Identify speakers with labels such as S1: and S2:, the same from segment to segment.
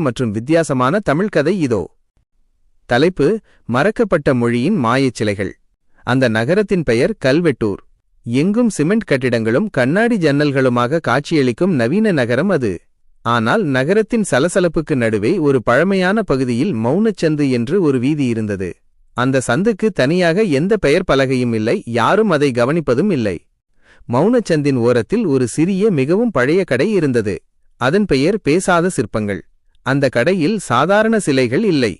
S1: மற்றும் வித்தியாசமான தமிழ் கதை இதோ. தலைப்பு மறக்கப்பட்ட மொழியின் மாயச் சிலைகள். அந்த நகரத்தின் பெயர் கல்வெட்டூர். எங்கும் சிமெண்ட் கட்டிடங்களும் கண்ணாடி ஜன்னல்களுமாக காட்சியளிக்கும் நவீன நகரம் அது. ஆனால் நகரத்தின் சலசலப்புக்கு நடுவே ஒரு பழமையான பகுதியில் மௌனச்சந்து என்று ஒரு வீதி இருந்தது. அந்த சந்துக்கு தனியாக எந்த பெயர் பலகையும் இல்லை யாரும் அதை கவனிப்பதும் இல்லை. மௌனச்சந்தின் ஓரத்தில் ஒரு சிறிய மிகவும் பழைய கடை இருந்தது. அதன் பெயர் பேசாத சிற்பங்கள். அந்த கடையில் சாதாரண சிலைகள் இல்லை.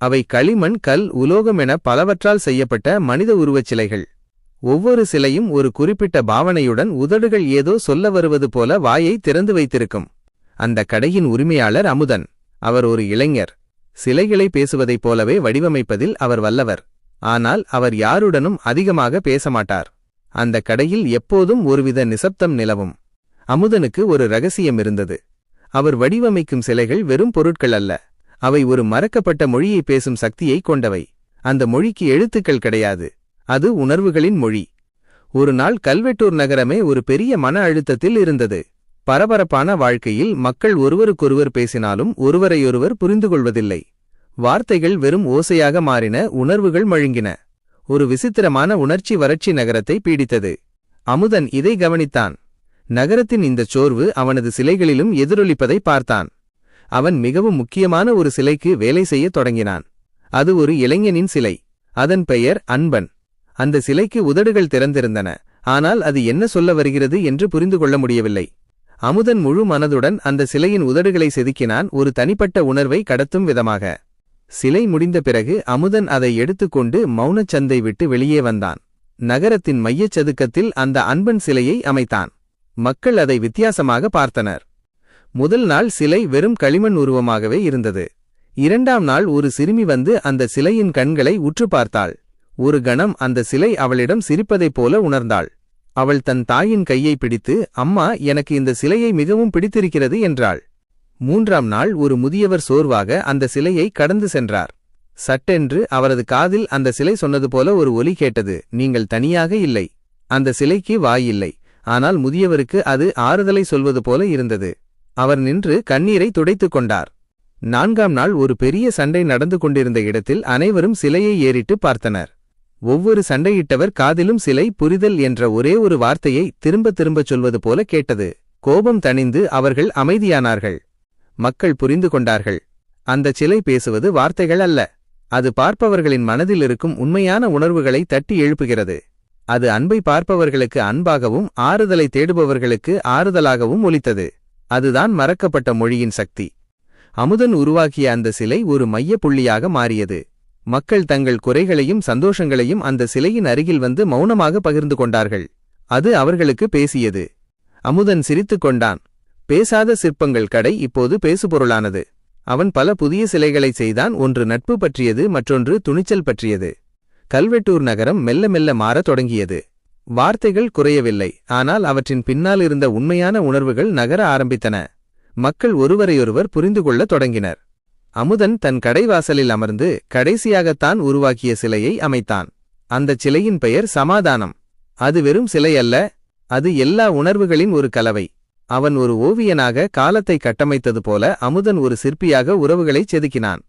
S1: அவை களிமண் கல் உலோகம் என பலவற்றால் செய்யப்பட்ட மனித உருவச் சிலைகள். ஒவ்வொரு சிலையும் ஒரு குறிப்பிட்ட பாவனையுடன் உதடுகள் ஏதோ சொல்ல வருவது போல வாயை திறந்து வைத்திருக்கும். அந்த கடையின் உரிமையாளர் அமுதன். அவர் ஒரு இளைஞர். சிலைகளை பேசுவதைப் போலவே வடிவமைப்பதில் அவர் வல்லவர். ஆனால் அவர் யாருடனும் அதிகமாக பேசமாட்டார். அந்த கடையில் எப்போதும் ஒருவித நிசப்தம் நிலவும். அமுதனுக்கு ஒரு ரகசியம் இருந்தது. அவர் வடிவமைக்கும் சிலைகள் வெறும் பொருட்கள் அல்ல. அவை ஒரு மறக்கப்பட்ட மொழியை பேசும் சக்தியை கொண்டவை. அந்த மொழிக்கு எழுத்துக்கள் கிடையாது. அது உணர்வுகளின் மொழி. ஒரு நாள் கல்வெட்டூர் நகரமே ஒரு பெரிய மன அழுத்தத்தில் இருந்தது. பரபரப்பான வாழ்க்கையில் மக்கள் ஒருவருக்கொருவர் பேசினாலும் ஒருவரையொருவர் புரிந்து கொள்வதில்லை வார்த்தைகள் வெறும் ஓசையாக மாறின உணர்வுகள் மழுங்கின. ஒரு விசித்திரமான உணர்ச்சி வறட்சி நகரத்தை பீடித்தது. அமுதன் இதை கவனித்தான். நகரத்தின் இந்தச் சோர்வு அவனது சிலைகளிலும் எதிரொலிப்பதை பார்த்தான். அவன் மிகவும் முக்கியமான ஒரு சிலைக்கு வேலை செய்யத் தொடங்கினான். அது ஒரு இளைஞனின் சிலை. அதன் பெயர் அன்பன். அந்த சிலைக்கு உதடுகள் திறந்திருந்தன. ஆனால் அது என்ன சொல்ல வருகிறது என்று புரிந்து கொள்ள முடியவில்லை. அமுதன் முழு மனதுடன் அந்த சிலையின் உதடுகளை செதுக்கினான். ஒரு தனிப்பட்ட உணர்வை கடத்தும் விதமாக. சிலை முடிந்த பிறகு அமுதன் அதை எடுத்துக்கொண்டு மௌனச் சந்தை விட்டு வெளியே வந்தான். நகரத்தின் மையச் சதுக்கத்தில் அந்த அன்பன் சிலையை அமைத்தான். மக்கள் அதை வித்தியாசமாக பார்த்தனர். முதல் நாள் சிலை வெறும் களிமண் உருவமாகவே இருந்தது. இரண்டாம் நாள் ஒரு சிறுமி வந்து அந்த சிலையின் கண்களை உற்று பார்த்தாள். ஒரு கணம் அந்த சிலை அவளிடம் சிரிப்பதைப் போல உணர்ந்தாள். அவள் தன் தாயின் கையை பிடித்து அம்மா எனக்கு இந்த சிலையை மிகவும் பிடித்திருக்கிறது என்றாள். மூன்றாம் நாள் ஒரு முதியவர் சோர்வாக அந்த சிலையை கடந்து சென்றார். சட்டென்று அவரது காதில் அந்த சிலை சொன்னது போல ஒரு ஒலி கேட்டது நீங்கள் தனியாக இல்லை. அந்த சிலைக்கு வாயில்லை ஆனால் முதியவருக்கு அது ஆறுதலை சொல்வது போல இருந்தது. அவர் நின்று கண்ணீரை துடைத்துக் கொண்டார். நான்காம் நாள் ஒரு பெரிய சண்டை நடந்து கொண்டிருந்த இடத்தில் அனைவரும் சிலையை ஏறிட்டு பார்த்தனர். ஒவ்வொரு சண்டையிட்டவர் காதிலும் சிலை புரிதல் என்ற ஒரே ஒரு வார்த்தையை திரும்ப திரும்பச் சொல்வது போல கேட்டது. கோபம் தணிந்து அவர்கள் அமைதியானார்கள். மக்கள் புரிந்து கொண்டார்கள். அந்த சிலை பேசுவது வார்த்தைகள் அல்ல. அது பார்ப்பவர்களின் மனதில் இருக்கும் உண்மையான உணர்வுகளை தட்டி எழுப்புகிறது. அது அன்பை பார்ப்பவர்களுக்கு அன்பாகவும் ஆறுதலை தேடுபவர்களுக்கு ஆறுதலாகவும் ஒலித்தது. அதுதான் மறக்கப்பட்ட மொழியின் சக்தி. அமுதன் உருவாக்கிய அந்த சிலை ஒரு மையப் புள்ளியாக மாறியது. மக்கள் தங்கள் குறைகளையும் சந்தோஷங்களையும் அந்த சிலையின் அருகில் வந்து மௌனமாக பகிர்ந்து கொண்டார்கள். அது அவர்களுக்கு பேசியது. அமுதன் சிரித்துக் கொண்டான். பேசாத சிற்பங்கள் கடை இப்போது பேசுபொருளானது. அவன் பல புதிய சிலைகளை செய்தான் ஒன்று நட்பு பற்றியது மற்றொன்று துணிச்சல் பற்றியது. கல்வெட்டூர் நகரம் மெல்ல மெல்ல மாறத் தொடங்கியது. வார்த்தைகள் குறையவில்லை. ஆனால் அவற்றின் பின்னால் இருந்த உண்மையான உணர்வுகள் நகர ஆரம்பித்தன. மக்கள் ஒருவரையொருவர் புரிந்து கொள்ளத் தொடங்கினர். அமுதன் தன் கடைவாசலில் அமர்ந்து கடைசியாகத்தான் உருவாக்கிய சிலையை அமைத்தான். அந்தச் சிலையின் பெயர் சமாதானம். அது வெறும் சிலை அல்ல அது எல்லா உணர்வுகளின் ஒரு கலவை. அவன் ஒரு ஓவியனாக காலத்தை கட்டமைத்தது போல அமுதன் ஒரு சிற்பியாக உறவுகளைச் செதுக்கினான்.